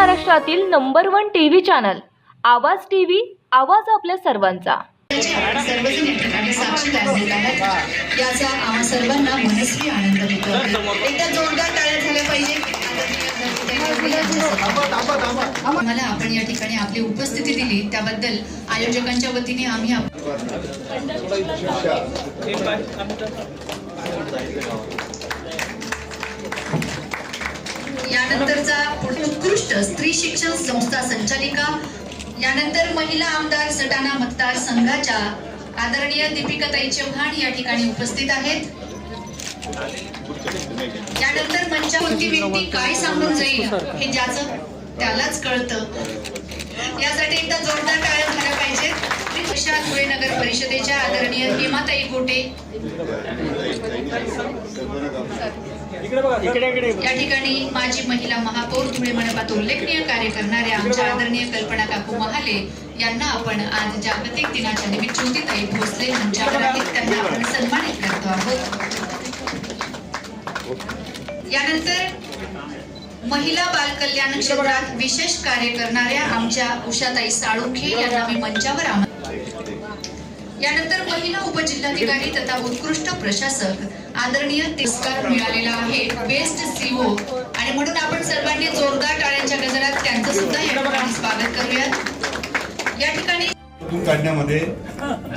महाराष्ट्रातील number one TV channel Awaaz TV आवाज आपल्या सर्वांचा. याचा आम्हा सर्वांना मनस्वी आनंद होतो एकदा जोरदार टाळ्या झाल्या पाहिजे मला आपण या ठिकाणी आपली उपस्थिती दिली. त्याबद्दल आयोजकांच्या वतीने आम्ही आप- त्यानंतरचा उत्कृष्ट स्त्री शिक्षण संस्था संचालिका यानंतर महिला आमदार सटाणा मतदार संघाच्या आदरणीय दीपिकाताई चव्हाण या ठिकाणी उपस्थित आहेत. यानंतर मंचावरती व्यक्ती काय सांगून जाईल हे ज्याचं त्यालाच कळतं. यासाठी एकदा जोरदार टाळ्या झाल्या पाहिजेत. धुळे नगर परिषदेच्या आदरणीय हेमाताई गोटे. या ठिकाणी माजी महिला महापौर धुळे मनपात उल्लेखनीय कार्य करणाऱ्या आमच्या आदरणीय कल्पना काकू महाले यांना आपण आज जागतिक दिनाच्या निमित्त ज्योतिताई भोसले आहेत त्यांना आपण सन्मानित करतो आहोत. यानंतर महिला बाल कल्याण क्षेत्रात विशेष कार्य करणाऱ्या आमच्या उषाताई साळुंखे यांना मी मंचावर यानंतर महिला उपजिल्हाधिकारी तथा उत्कृष्ट प्रशासक आदरणीय तिरस्कार मिळालेला आहे. बेस्ट सीओ आणि म्हणून आपण सर्वांनी जोरदार टाळ्यांच्या गजरात त्यांचं सुद्धा या ठिकाणी स्वागत करूयात. या ठिकाणी काढण्यामध्ये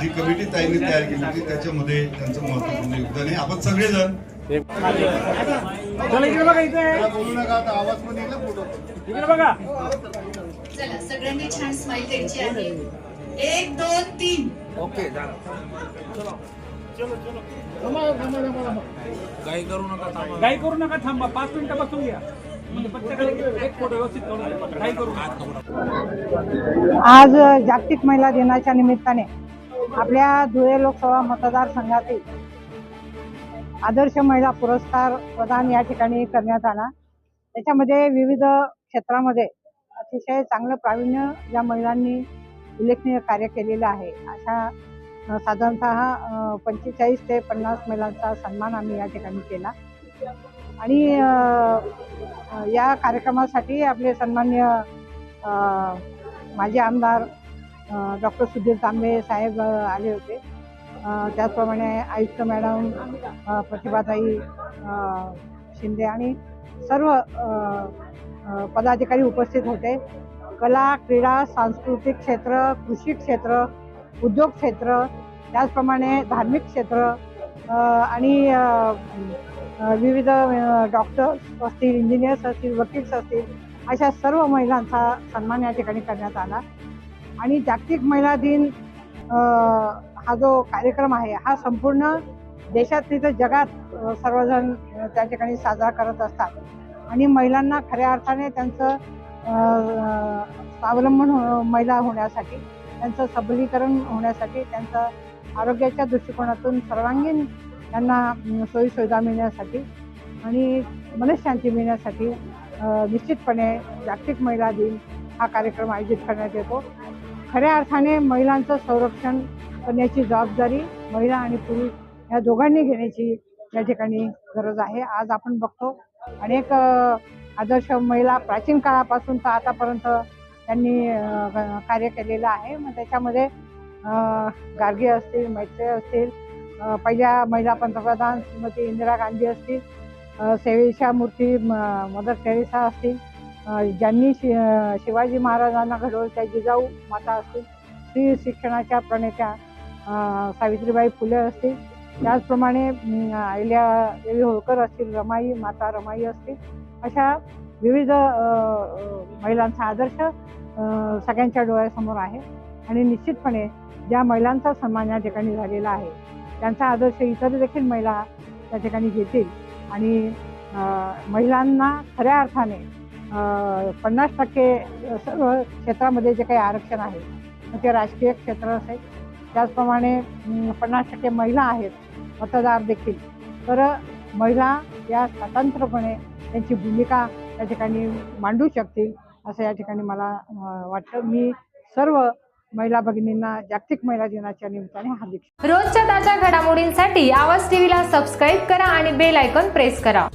जी कमिटी ताईने तयार केली होती त्याच्यामध्ये त्यांचं महत्त्वपूर्ण योगदान आहे. आपण सगळेजण चला इकडे बघा इथे. बोलू नका आता आवाज पण येईल फोटो इकडे बघा. चला सगळ्यांनी छान स्माइल द्यायची आहे. एक दोन तीन. काही करू नका थांबा. पाच मिनिटं बसून घ्या. म्हणजे. काही करू नका. आज जागतिक महिला दिनाच्या निमित्ताने आपल्या धुळे लोकसभा मतदारसंघातील आदर्श महिला पुरस्कार प्रदान या ठिकाणी करण्यात आला. त्याच्यामध्ये विविध क्षेत्रामध्ये अतिशय चांगलं प्रावीण्य या महिलांनी उल्लेखनीय कार्य केलेलं आहे. अशा साधारणतः पंचेचाळीस ते पन्नास महिलांचा सन्मान आम्ही या ठिकाणी केला. आणि या कार्यक्रमासाठी आपले सन्मान्य माजी आमदार डॉक्टर सुधीर तांबे साहेब आले होते. त्याचप्रमाणे आयुक्त मॅडम प्रतिभाताई शिंदे आणि सर्व पदाधिकारी उपस्थित होते. कला क्रीडा सांस्कृतिक क्षेत्र कृषी क्षेत्र उद्योग क्षेत्र त्याचप्रमाणे धार्मिक क्षेत्र आणि विविध डॉक्टर्स असतील इंजिनियर्स असतील वकील्स असतील अशा सर्व महिलांचा सन्मान या ठिकाणी करण्यात आला. आणि जागतिक महिला दिन हा जो कार्यक्रम आहे हा संपूर्ण देशात तिथं जगात सर्वजण त्या ठिकाणी साजरा करत असतात. आणि महिलांना खऱ्या अर्थाने त्यांचं स्वावलंबन हो महिला होण्यासाठी त्यांचं सबलीकरण होण्यासाठी त्यांचं आरोग्याच्या दृष्टिकोनातून सर्वांगीण त्यांना सोयीसुविधा मिळण्यासाठी आणि मनशांती मिळण्यासाठी निश्चितपणे जागतिक महिला दिन हा कार्यक्रम आयोजित करण्यात येतो. खऱ्या अर्थाने महिलांचं संरक्षण करण्याची जबाबदारी महिला आणि पुरुष या दोघांनी घेण्याची या ठिकाणी गरज आहे. आज आपण बघतो अनेक आदर्श महिला प्राचीन काळापासून तर आतापर्यंत त्यांनी कार्य केलेलं आहे. मग त्याच्यामध्ये अं, गार्गे असतील मैत्रे असतील पहिल्या महिला पंतप्रधान श्रीमती इंदिरा गांधी असतील सेवेच्या सेवेशा मूर्ती म- मदर टेरेसा असतील ज्यांनी शि शिवाजी महाराजांना घडवलं त्या जिजाऊ माता असतील स्त्री शिक्षणाच्या प्रणेत्या सावित्रीबाई फुले असतील. त्याचप्रमाणे अहिल्या देवी होळकर असतील रमाई माता रमाई असतील. अशा विविध महिलांचा आदर्श सगळ्यांच्या डोळ्यासमोर आहे. आणि निश्चितपणे ज्या महिलांचा सन्मान या ठिकाणी झालेला आहे त्यांचा आदर्श इतर देखील महिला त्या ठिकाणी घेतील. आणि महिलांना खऱ्या अर्थाने पन्नास टक्के सर्व क्षेत्रामध्ये जे काही आरक्षण आहे ते राजकीय क्षेत्र असेल त्याचप्रमाणे पन्नास टक्के महिला आहेत मतदार देखील. तर महिला या स्वतंत्रपणे त्यांची भूमिका या ठिकाणी मांडू शकतील असं या ठिकाणी मला वाटतं. मी सर्व महिला भगिनींना जागतिक महिला दिनाच्या निमित्ताने हार्दिक रोजच्या ताज्या घडामोडींसाठी आवाज टीव्हीला सबस्क्राईब करा आणि बेल आयकॉन प्रेस करा.